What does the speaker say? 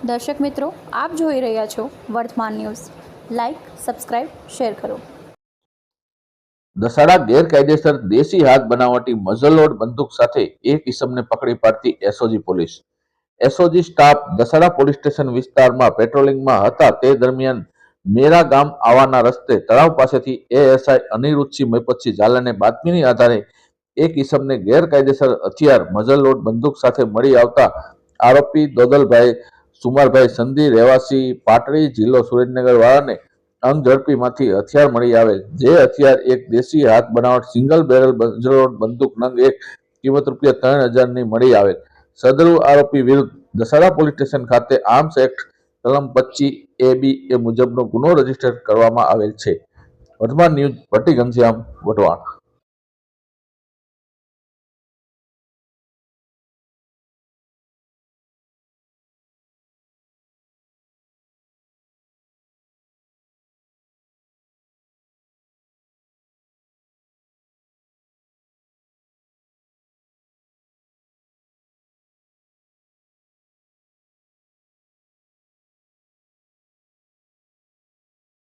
દર્શક મિત્રો, આપ જોઈ રહ્યા છો વર્તમાન ન્યૂઝ. લાઈક સબસ્ક્રાઇબ શેર કરો. દસાડા ગેરકાયદેસર દેશી હાથ બનાવટી મઝલોડ બંદૂક સાથે એક ઇસમને પકડી પાડતી SOG police. SOG staff Dasada police station વિસ્તારમાં પેટ્રોલિંગમાં હતા. તે દરમિયાન મેરા ગામ આવવાના રસ્તે તળાવ પાસેથી એએસઆઈ અનિરુદ્ધસિંહ મૈપતસિંહ ઝાલાને બાતમીની આધારે એક ઇસમને ગેરકાયદેસર હથિયાર મઝલોડ બંદૂક સાથે મળી આવતા આરોપી દોદલભાઈ સુમારભાઈ સંધી રહેવાસી પાટડી જિલ્લો સુરેન્દ્રનગર વાળાને અંગ ઝડપીમાંથી હથિયાર મળી આવે. જે હથિયાર એક દેશી હાથ બનાવટ સિંગલ બેરલ બંજરોડ બંદૂક નંગ એક કિંમત રૂપિયા ત્રણ હજારની મળી આવે સદરુ આરોપી વિરુદ્ધ દસાડા પોલીસ સ્ટેશન ખાતે આર્મ્સ એક્ટ કલમ પચીસ એ બી એ મુજબનો ગુનો રજિસ્ટર કરવામાં આવેલ છે. વર્તમાન ન્યૂઝ ભટ્ટી ઘનશ્યામ વટવાણ